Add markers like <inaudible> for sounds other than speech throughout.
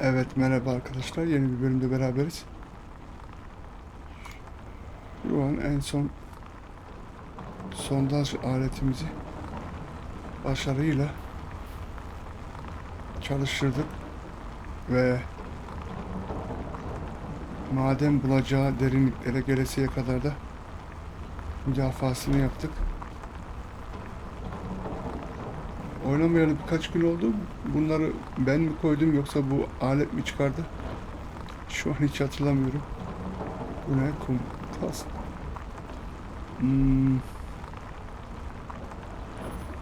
Evet merhaba arkadaşlar yeni bir bölümde beraberiz. Şu an en son sondaj aletimizi başarıyla çalıştırdık ve maden bulacağı derinliklere gelesiye kadar da müdafasını yaptık. Oynamayalı birkaç gün oldu. Bunları ben mi koydum yoksa bu alet mi çıkardı? Şu an hiç hatırlamıyorum. Bu ne? Kumpas. Hmm.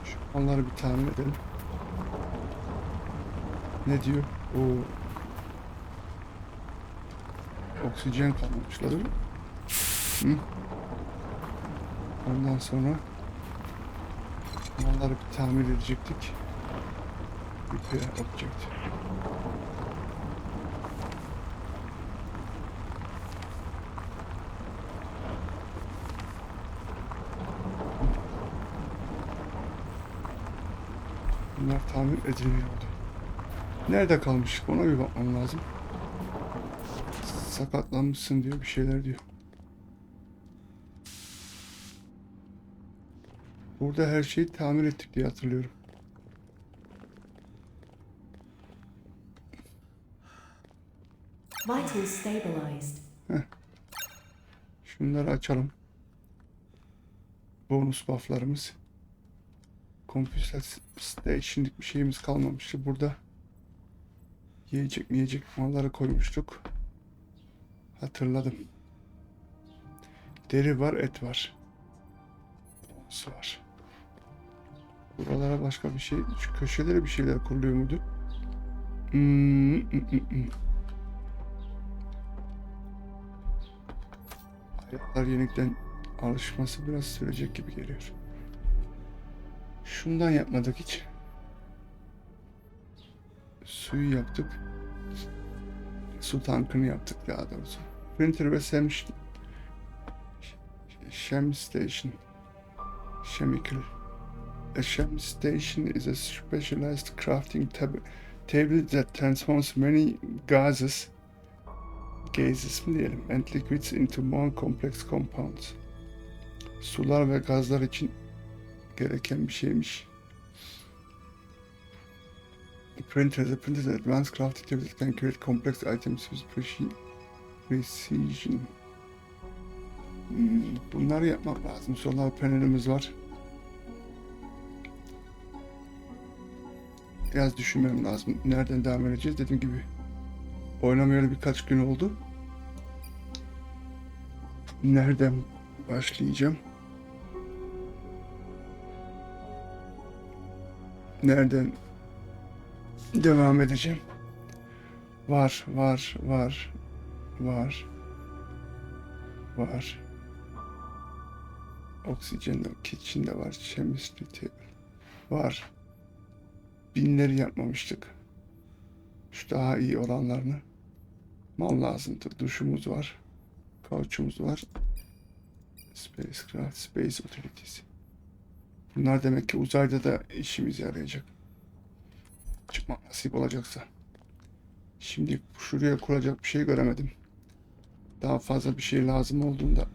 Şu onları bir tahmin edelim. Ne diyor? O oksijen kalmamışlar. Hı? Ondan sonra Onları bir tamir edecektik. Repair object. Bunlar tamir ediliyordu. Nerede kalmıştık ona bir bakmam lazım. Sakatlanmışsın diyor bir şeyler diyor. Burada her şeyi tamir ettik diye hatırlıyorum. Stabilized. Şunları açalım. Bonus bufflarımız. Computer Station'lik bir şeyimiz kalmamıştı. Burada yiyecek yiyecek malları koymuştuk. Hatırladım. Deri var, et var. Bonus var. Buralara başka bir şey, şu köşelere bir şeyler kuruluyor muydu? Hmm, hmm, hmm, alışması biraz sürecek gibi geliyor. Şundan yapmadık hiç. Suyu yaptık. Su tankını yaptık daha doğrusu. Printer ve Sem Shem Station. Chemical. A Shem Station is a specialized crafting tab table that transforms many gases gases mi diyelim and liquids into more complex compounds. Sular ve gazlar için gereken bir şeymiş. The printer, the printer is an advanced crafting table that can create complex items with preci- precision. Hmm, bunları yapmak lazım. Solar panelimiz var. Biraz düşünmem lazım. Nereden devam edeceğiz? Dediğim gibi oynamayalı birkaç gün oldu. Nereden başlayacağım? Nereden devam edeceğim? Var, var, var, var, var. Oksijen kitchen'de var. Chemistry table. Var. Binleri yapmamıştık. Şu daha iyi olanlarını. Mal lazımdı. Duşumuz var. Kauçumuz var. Spacecraft, Space Utilities. Bunlar demek ki uzayda da işimize yarayacak. Çıkmak nasip olacaksa. Şimdi şuraya kuracak bir şey göremedim. Daha fazla bir şey lazım olduğunda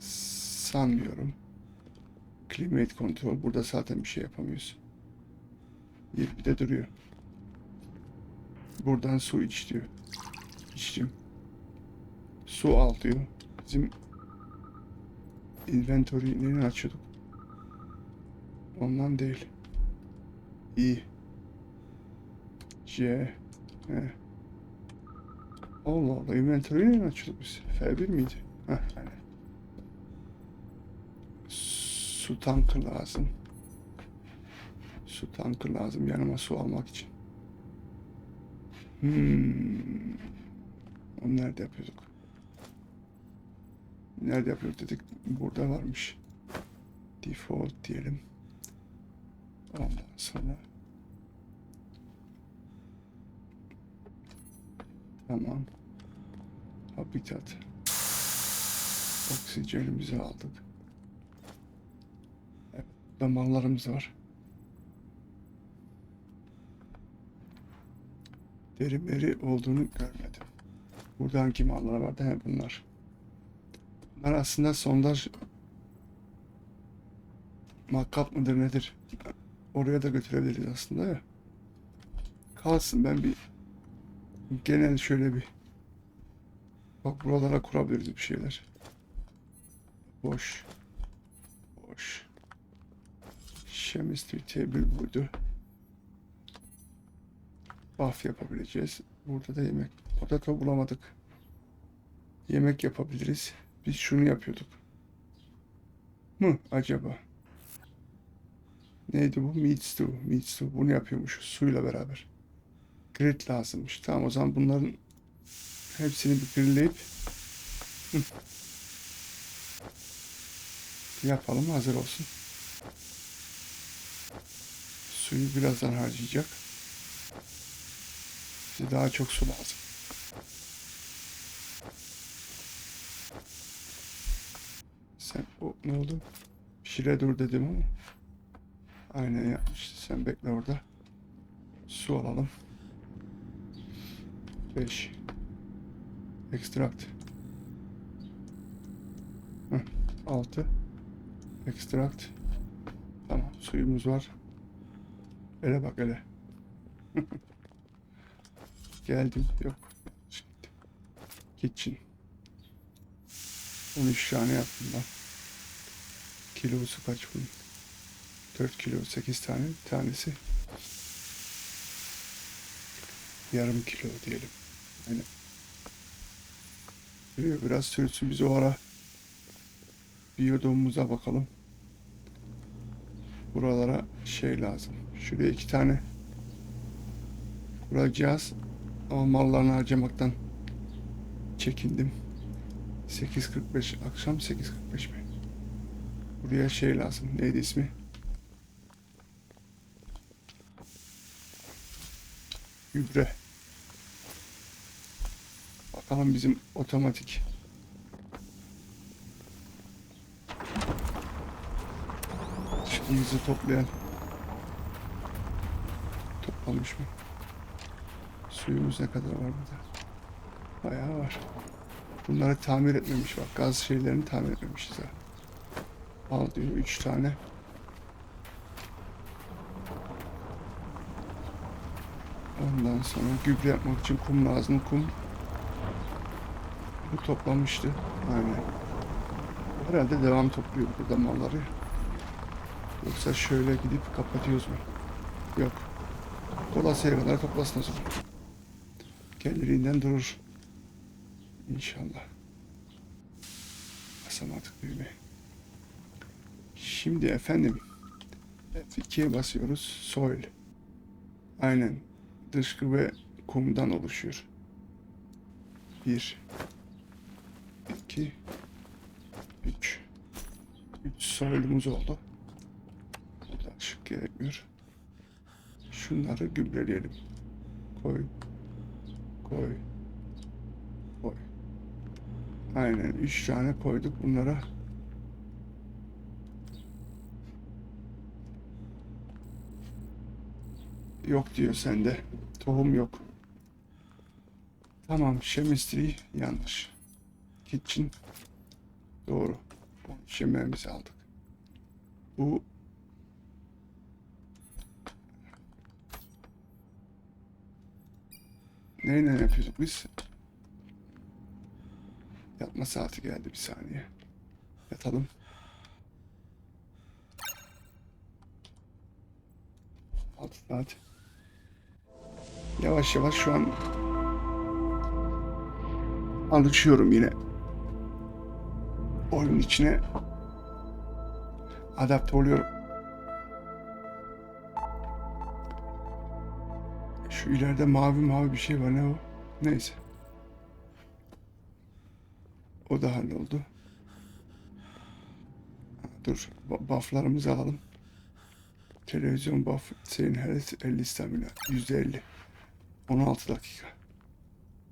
sanmıyorum. Climate Control. Burada zaten bir şey yapamıyoruz. 20'de duruyor. Buradan su iç diyor. İçtim. Su al diyor. Bizim inventory'i nereden açıyorduk? Ondan değil. İ. C. He. Allah Allah inventory'i nereden açıyorduk biz? F1 miydi? Heh, yani. Su tankı lazım. Su tankı lazım yanıma su almak için. Hmm. Onu nerede yapıyorduk? Nerede yapıyorduk dedik. Burada varmış. Default diyelim. Ondan sonra Tamam. Habitat. Oksijenimizi aldık. Mallarımız var. Beri meri olduğunu görmedim. Burada hangi mallar vardı? He bunlar. Bunlar aslında sondaj makkap mıdır nedir? Oraya da götürebiliriz aslında ya. Kalsın ben bir genel şöyle bir bak buralara kurabiliriz bir şeyler. Boş. Boş. Chemistry table buydu. Buff yapabileceğiz. Burada da yemek. Potato bulamadık. Yemek yapabiliriz. Biz şunu yapıyorduk. Mı acaba? Neydi bu? Meat stew. Meat stew. Bunu yapıyormuşuz suyla beraber. Grit lazımmış. Tamam o zaman bunların hepsini bir grilleyip Hı. yapalım hazır olsun. Suyu birazdan harcayacak. Bize daha çok su lazım. Sen o ne oldu? Pişire dur dedim ama. Aynen yapmıştı. Sen bekle orada. Su alalım. 5 Extract 6 Extract Tamam suyumuz var. Ele bak ele. <laughs> Geldim. Yok. Kitchen. 13 tane yaptım ben. Kilosu kaç bunun? 4 kilo 8 tane. Tanesi yarım kilo diyelim. Aynen. Biliyor, Biraz sürtsün biz o ara biyodonumuza bakalım. Buralara şey lazım. Şuraya iki tane kuracağız. Ama mallarını harcamaktan çekindim. 8.45 akşam 8.45 mi? Buraya şey lazım. Neydi ismi? Gübre. Bakalım bizim otomatik. Çıkımızı toplayan toplamış mı? Suyumuz ne kadar var burada? Bayağı var. Bunları tamir etmemiş bak. Gaz şeylerini tamir etmemişiz ha. Al diyor 3 tane. Ondan sonra gübre yapmak için kum lazım. Kum bu toplamıştı. Aynen. Herhalde devam topluyor burada malları. Yoksa şöyle gidip kapatıyoruz mu? Yok. Dolasıya kadar toplasın o zaman. Kendiliğinden durur. İnşallah. Basamadık düğme. Şimdi efendim F2'ye basıyoruz. Soil. Aynen. Dışkı ve kumdan oluşuyor. Bir. iki, Üç. Üç soil'umuz oldu. Burada ışık gerekmiyor. Şunları gübreleyelim. Koy. Koy. Koy. Aynen. Üç tane koyduk bunlara. Yok diyor sende. Tohum yok. Tamam. Chemistry yanlış. Kitchen doğru. Yemeğimizi aldık. Bu Neyle yapıyorduk biz? Yatma saati geldi bir saniye. Yatalım. Altı saat. Yavaş yavaş şu an alışıyorum yine. Oyunun içine adapte oluyorum. Şu ileride mavi mavi bir şey var ne o? Neyse. O da halloldu. Ha, Dur. bu- Bufflarımızı alalım. Televizyon buff senin health 50 stamina. %50. 16 dakika.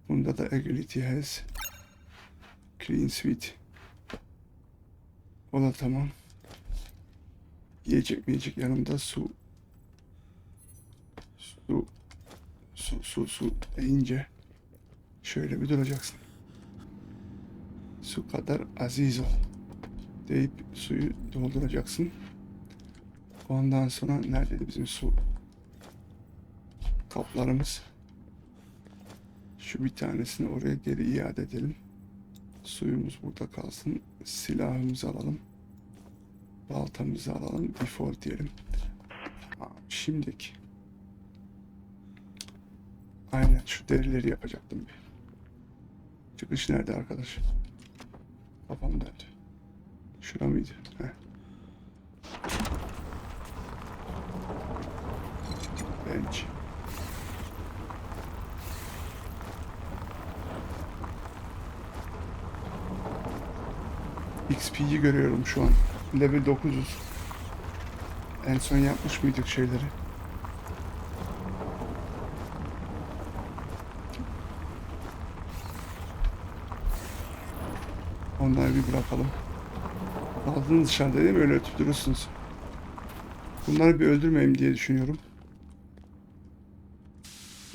Bunda da agility health. Clean sweet. O da tamam. Yiyecek mi yiyecek yanımda su. Su. Su su su deyince şöyle bir duracaksın. Su kadar aziz ol deyip suyu dolduracaksın. Ondan sonra neredeydi bizim su kaplarımız? Şu bir tanesini oraya geri iade edelim. Suyumuz burada kalsın. Silahımızı alalım. Baltamızı alalım. Default diyelim. Şimdiki. Aynen şu derileri yapacaktım bir. Çıkış nerede arkadaş? Kafam döndü. Şura mıydı? Heh. Bench. XP'yi görüyorum şu an. Level 900. En son yapmış mıydık şeyleri? Onları bir bırakalım. Aldınız dışarıda değil mi? Öyle ötüp durursunuz. Bunları bir öldürmeyeyim diye düşünüyorum.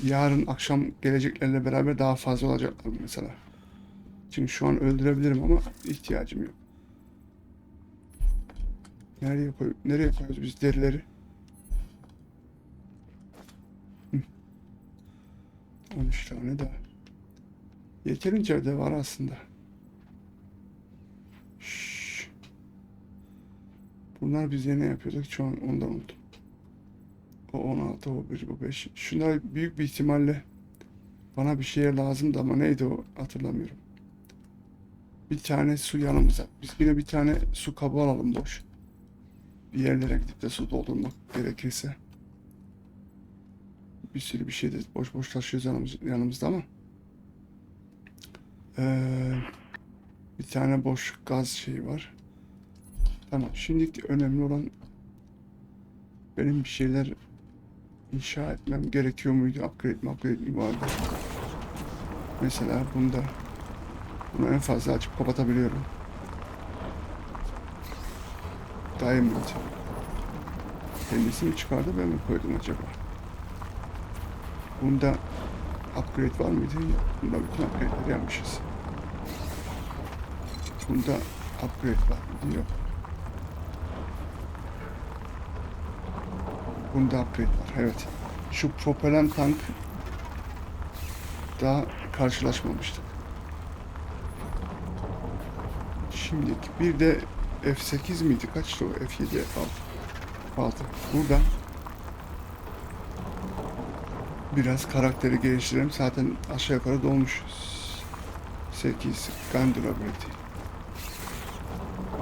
Yarın akşam geleceklerle beraber daha fazla olacaklar mesela. Çünkü şu an öldürebilirim ama ihtiyacım yok. Nereye koy nereye koyuyoruz biz derileri? Hı. 13 tane daha. Yeterince de var aslında. Bunlar biz ne yapıyorduk? Şu an onu da unuttum. O 16, o 1, bu 5. Şunlar büyük bir ihtimalle bana bir şeye lazımdı ama neydi o hatırlamıyorum. Bir tane su yanımıza. Biz yine bir tane su kabı alalım boş. Bir yerlere gidip de su doldurmak gerekirse. Bir sürü bir şey de boş boş taşıyoruz yanımız, yanımızda ama. Ee, bir tane boş gaz şeyi var. Tamam. Şimdilik önemli olan benim bir şeyler inşa etmem gerekiyor muydu? Upgrade mi upgrade mi vardı? Mesela bunda bunu en fazla açıp kapatabiliyorum. Diamond. Kendisi mi çıkardı ben mi koydum acaba? Bunda upgrade var mıydı? Bunda bütün upgrade'leri yapmışız. Bunda upgrade var mıydı? Yok. Bunda upgrade var. Evet. Şu propellant tank daha karşılaşmamıştık. Şimdi bir de F8 miydi? Kaçtı o? F7, F6. F6. Buradan biraz karakteri geliştirelim. Zaten aşağı yukarı dolmuş. 8 gun durability.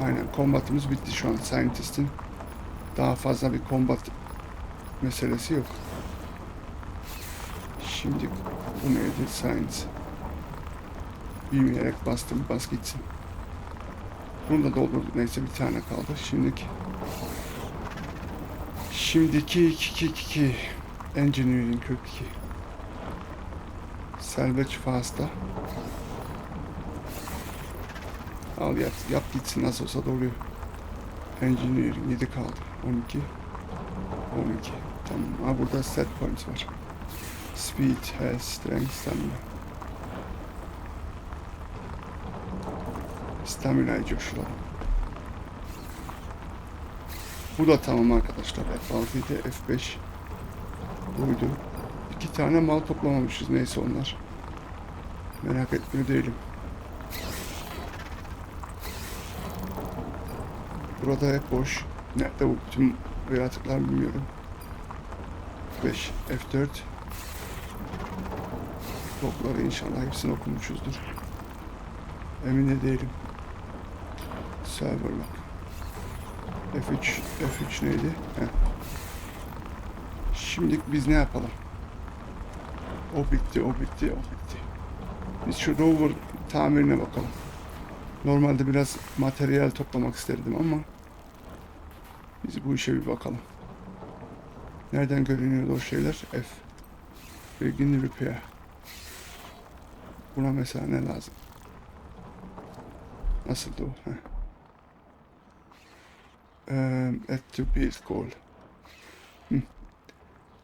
Aynen kombatımız bitti şu an. Scientist'in daha fazla bir kombat meselesi yok. Şimdi bu neydi? Science. Bilmeyerek bastım. Bas gitsin. Bunu da doldurduk. Neyse bir tane kaldı. Şimdiki Şimdiki 2 2 2 Engineering 42 Salvage Fast'a Al yap, yap gitsin nasıl olsa doluyor. Engineering 7 kaldı. 12 12 Tamam. Ha burada set points var. Speed, health, strength, stamina. Stamina'yı coşturalım. Bu da tamam arkadaşlar. F6 idi, F5 buydu. İki tane mal toplamamışız. Neyse onlar. Merak etmiyor değilim. Burada hep boş. Nerede bu bütün yaratıklar bilmiyorum. 5 F4 Topları inşallah hepsini okumuşuzdur. Emin de değilim. Server lock. F3 F3 neydi? Heh. Şimdilik biz ne yapalım? O bitti, o bitti, o bitti. Biz şu rover tamirine bakalım. Normalde biraz materyal toplamak isterdim ama biz bu işe bir bakalım. Nereden görünüyordu o şeyler? F. Begin repair. Buna mesela ne lazım? Nasıldı o? Heh. Um, at to build goal.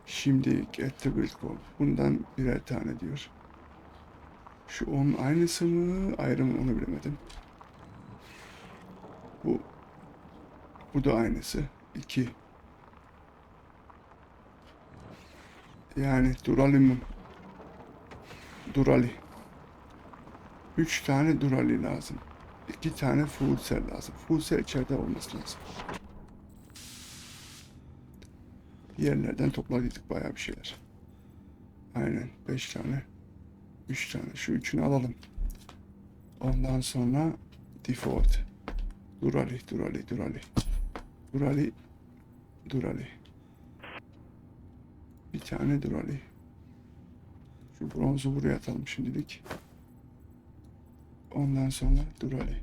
Şimdi get the build code. Bundan birer tane diyor. Şu onun aynısı mı ayrı mı onu bilemedim. Bu bu da aynısı. 2 Yani Durali Durali. 3 tane Durali lazım. 2 tane full cell lazım. Full cell içeride olması lazım. Yerlerden topladıydık bayağı bir şeyler. Aynen 5 tane. 3 tane. Şu üçünü alalım. Ondan sonra default. Durali, Durali, Durali. Durali, Durali. Bir tane Durali. Şu bronzu buraya atalım şimdilik. Ondan sonra Durali.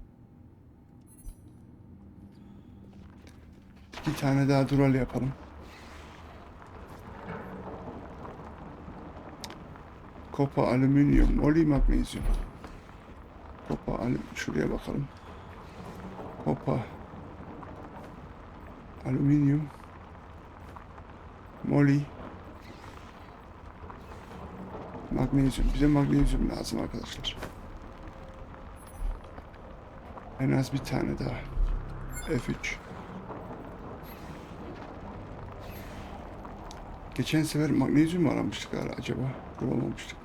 İki tane daha Durali yapalım. Kopa, alüminyum, moli, magnezyum. Kopa, alüm, şuraya bakalım. Kopa, alüminyum, moli, magnezyum. Bize magnezyum lazım arkadaşlar. En az bir tane daha. F3. Geçen sefer magnezyum aramıştık ara- acaba? Bulamamıştık.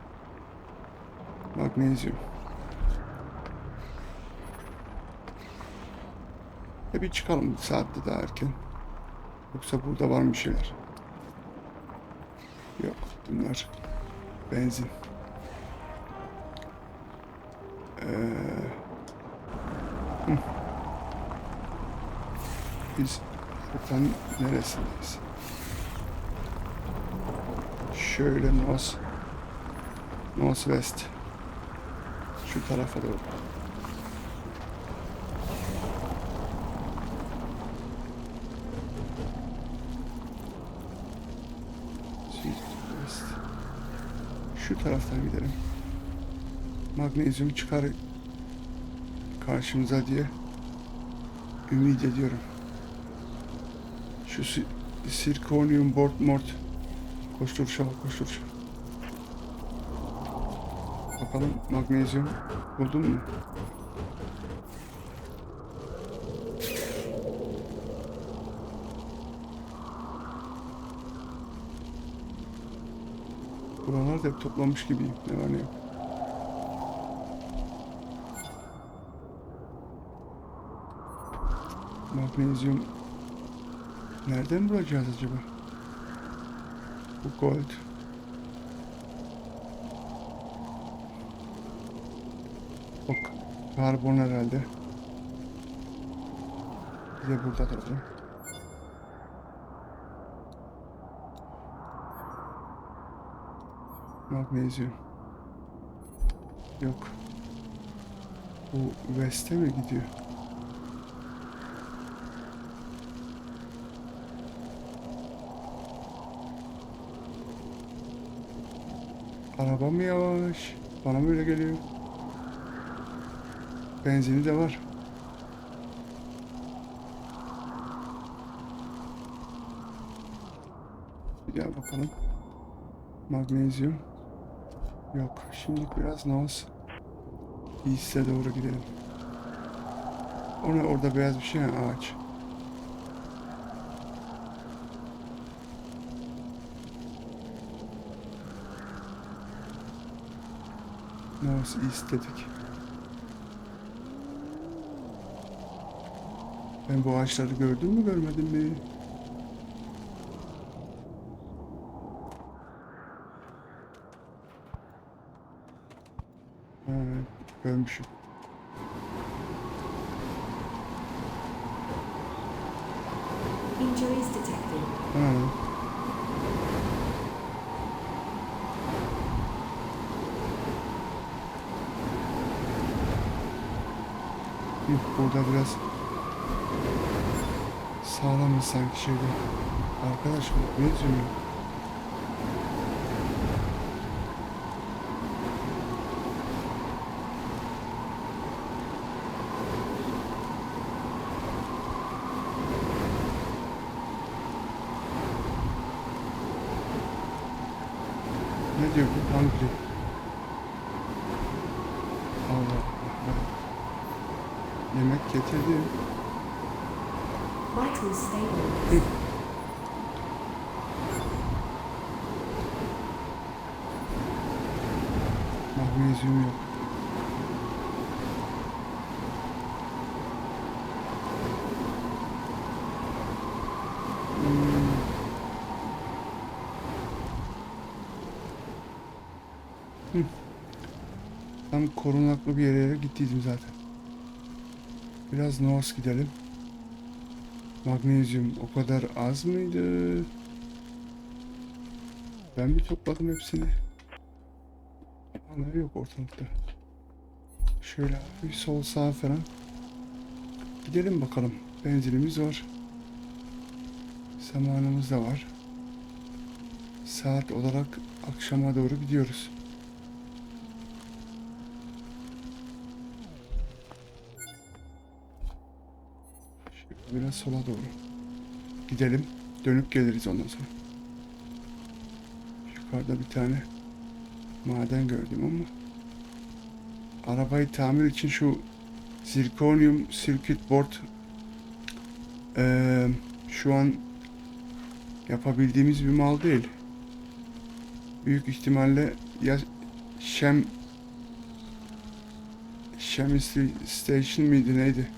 Magnezyum. E bir çıkalım saatte daha erken. Yoksa burada var mı şeyler? Yok bunlar benzin. Ee. Biz buradan neresindeyiz? Şöyle North Northwest şu tarafa doğru. Şu taraftan gidelim. Magnezyum çıkar karşımıza diye ümit ediyorum. Şu si- sirkonyum board mort koştur şah koştur şah. Bakalım magnezyum buldun mu? Buralarda hep toplamış gibiyim. Ne var ne yok. Magnezyum nereden bulacağız acaba? Bu gold. O k- karbon herhalde. Bir de burada duracağım. Magnezyum. Yok. Bu West'e mi gidiyor? Araba mı yavaş? Bana mı öyle geliyor? Benzini de var. Bir daha bakalım. Magnezyum. Yok. Şimdilik biraz naz. East'e doğru gidelim. Ona orada beyaz bir şey ağaç. North East dedik. Ben bu ağaçları gördüm mü görmedim mi? Ha, görmüşüm. Ha. Hı, Burada biraz sağlamız sanki şeyde. Arkadaş bu benziyor. Ne diyor bu? Hungry. Allah Allah. Yemek getirdim. Vital stable. Magnezyum yok. Hmm. Hı. Tam korunaklı bir yere gittiydim zaten. Biraz North gidelim. Magnezyum o kadar az mıydı? Ben mi topladım hepsini? Hala yok ortalıkta. Şöyle bir sol sağ falan. Gidelim bakalım. Benzinimiz var. Zamanımız da var. Saat olarak akşama doğru gidiyoruz. Biraz sola doğru. Gidelim. Dönüp geliriz ondan sonra. Yukarıda bir tane maden gördüm ama arabayı tamir için şu zirconium circuit board eee, şu an yapabildiğimiz bir mal değil. Büyük ihtimalle ya Shem Chemistry Station miydi neydi?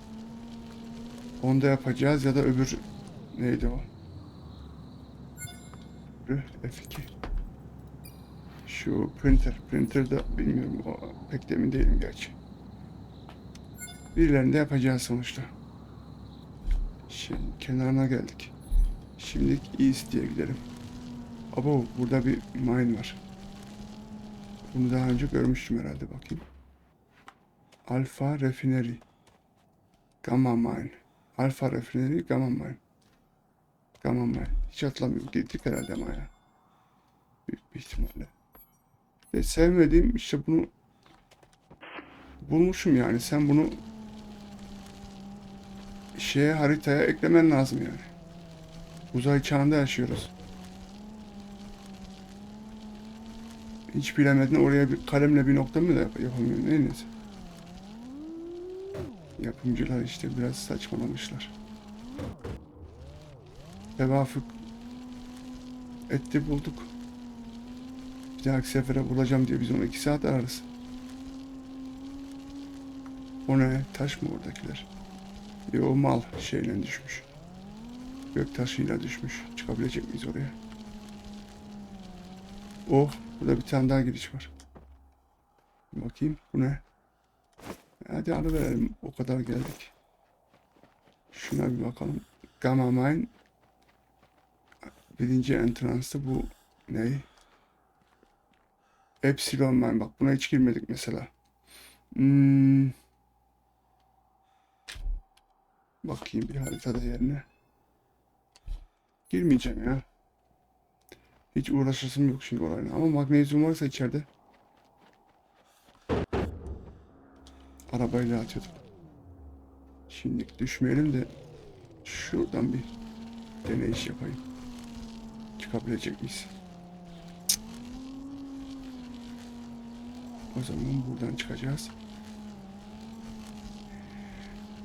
Onda yapacağız ya da öbür neydi o? Öbürü F2. Şu printer. Printer da bilmiyorum. O, pek de emin değilim gerçi. Birilerinde yapacağız sonuçta. Şimdi kenarına geldik. Şimdi East diye gidelim. Abo burada bir mine var. Bunu daha önce görmüştüm herhalde bakayım. Alfa Refinery. Gamma Mine. Alfa Refinery Gamma Mine. Gamma Mine. Hiç hatırlamıyorum. Gittik herhalde ama ya. Büyük bir ihtimalle. Ve sevmediğim işte bunu bulmuşum yani. Sen bunu şeye haritaya eklemen lazım yani. Uzay çağında yaşıyoruz. Hiç bilemedin oraya bir kalemle bir nokta mı da yap yapamıyorum. En. Yapımcılar işte biraz saçmalamışlar. Tevafuk etti bulduk. Bir dahaki sefere bulacağım diye biz onu iki saat ararız. O ne? Taş mı oradakiler? Yo mal şeyle düşmüş. Gök taşıyla düşmüş. Çıkabilecek miyiz oraya? Oh, burada bir tane daha giriş var. Bakayım, bu ne? Hadi alıverelim, o kadar geldik. Şuna bir bakalım. Gamma Mine birinci entrance'da bu ne? Epsilon Mine, bak buna hiç girmedik mesela. Hmm. Bakayım bir haritada yerine. Girmeyeceğim ya. Hiç uğraşasım yok şimdi orayla. Ama magnezyum varsa içeride. Arabayla atıyordum. Şimdi düşmeyelim de şuradan bir deneyiş yapayım. Çıkabilecek miyiz? O zaman buradan çıkacağız.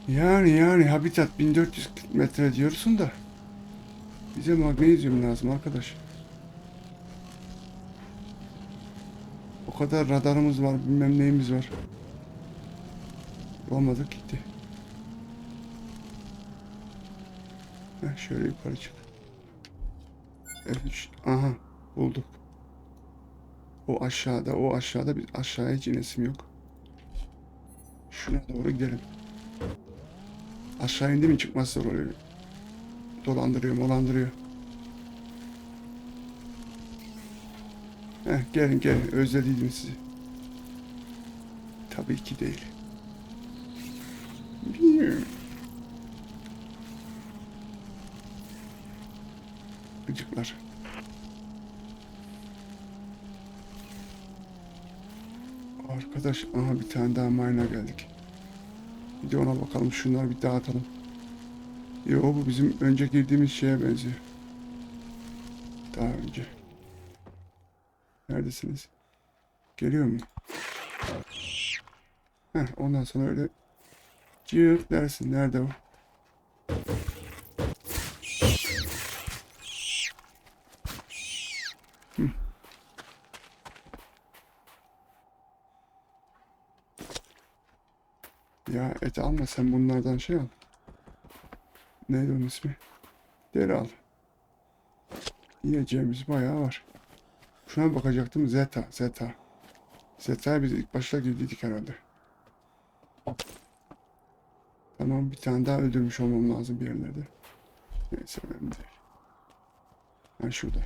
Yani yani habitat 1400 metre diyorsun da bize magnezyum lazım arkadaş. O kadar radarımız var, bilmem neyimiz var. Olmadık gitti. Heh, şöyle yukarı çık. F3. Aha bulduk. O aşağıda, o aşağıda bir aşağıya hiç yok. Şuna doğru gidelim. Aşağı indi mi çıkmaz zor oluyor. Dolandırıyor, molandırıyor. Heh, gelin gelin özlediydim sizi. Tabii ki değil. Bilmiyorum. Gıcıklar. Arkadaş aha bir tane daha mayına geldik. Bir de ona bakalım şunları bir dağıtalım. Yo bu bizim önce girdiğimiz şeye benziyor. Daha önce. Neredesiniz? Geliyor mu? Heh, ondan sonra öyle cık dersin. Nerede o? Ya et alma sen bunlardan şey al. Neydi onun ismi? Deri al. Yiyeceğimiz bayağı var. Şuna bakacaktım. Zeta. Zeta. Zeta'ya biz ilk başta girdiydik herhalde. Tamam bir tane daha öldürmüş olmam lazım bir yerlerde. Neyse önemli değil. Ha şurada.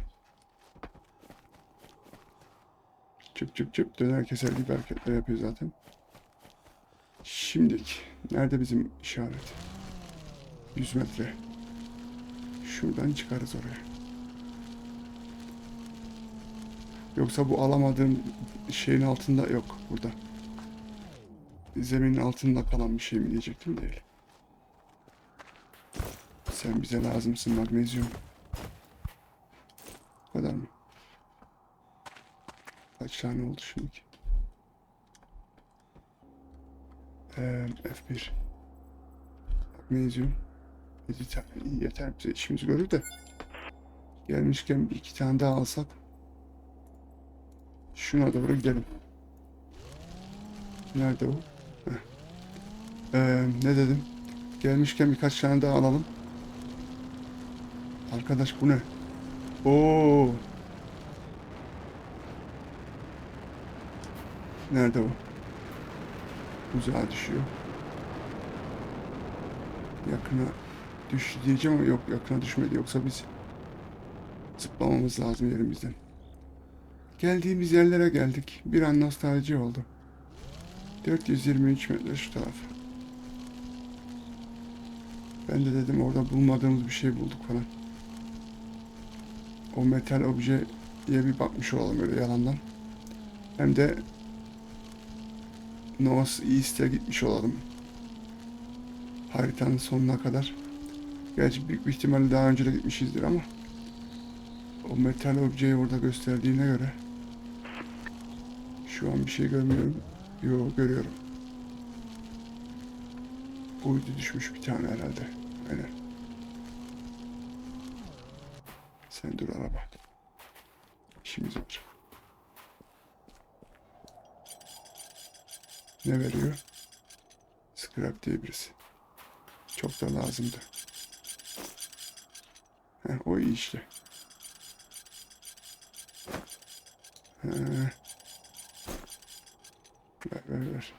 Çıp çıp çıp döner keser gibi hareketler yapıyor zaten. Şimdilik. Nerede bizim işaret? 100 metre. Şuradan çıkarız oraya. Yoksa bu alamadığım şeyin altında yok burada. Zeminin altında kalan bir şey mi diyecektim değil. Sen bize lazımsın magnezyum. Bu kadar mı? Kaç tane oldu şimdi? Ee, F1. Magnezyum. Yeter bize işimizi görür de. Gelmişken bir iki tane daha alsak. Şuna doğru gidelim. Nerede o? Ee, ne dedim? Gelmişken birkaç tane daha alalım. Arkadaş bu ne? Oo. Nerede o? Uzağa düşüyor. Yakına düştü diyeceğim ama yok yakına düşmedi. Yoksa biz zıplamamız lazım yerimizden. Geldiğimiz yerlere geldik. Bir an nostalji oldu. 423 metre şu taraf. Ben de dedim orada bulmadığımız bir şey bulduk falan. O metal objeye bir bakmış olalım öyle yalandan. Hem de North East'e gitmiş olalım. Haritanın sonuna kadar. Gerçi büyük bir ihtimalle daha önce de gitmişizdir ama o metal objeyi orada gösterdiğine göre şu an bir şey görmüyorum. Yo görüyorum. Uydu düşmüş bir tane herhalde. Aynen. Sen dur araba. İşimiz var. Ne veriyor? Scrap diye birisi. Çok da lazımdı. Heh, o iyi işte. Heh. Ver ver ver.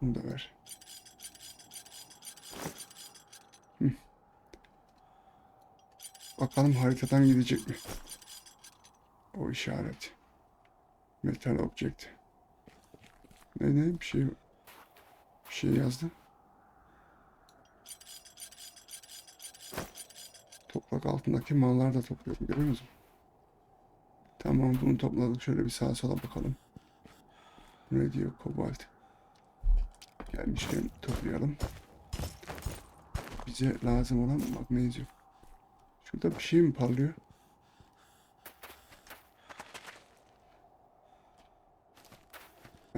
Bunu da ver. Bakalım haritadan gidecek mi? O işaret. Metal object. Ne ne bir şey bir şey yazdı. Toprak altındaki malları da topluyorum görüyor musun? Tamam bunu topladık. Şöyle bir sağa sola bakalım. Ne diyor kobalt? Gelmişken toplayalım. Bize lazım olan magnezyum. Şurada bir şey mi parlıyor?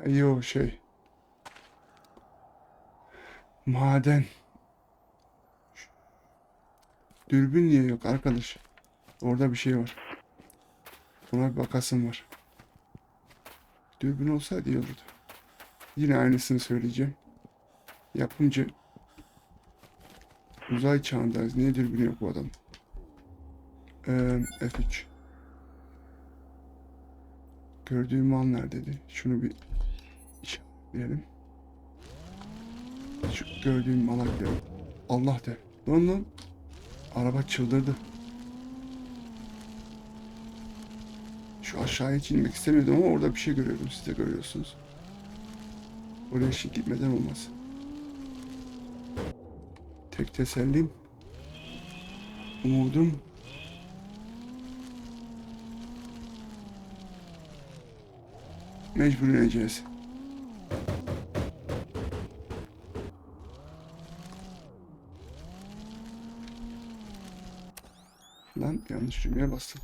Ha, Yo şey. Maden. Dürbün niye yok arkadaş? Orada bir şey var. Buna bir bakasım var. Dürbün olsaydı iyi olurdu. Yine aynısını söyleyeceğim. Yapımcı uzay çağındayız. Niye dürbünü yok bu adam? Ee, F3 Gördüğüm an neredeydi? Şunu bir işaretleyelim. Şu gördüğüm mala gidelim. Allah de. Lan lan. Araba çıldırdı. Şu aşağıya hiç inmek istemiyordum ama orada bir şey görüyorum. Siz de görüyorsunuz. Oraya şimdi gitmeden olmaz. Tek tesellim. Umudum. Mecbur ineceğiz. Lan yanlış düğmeye bastım.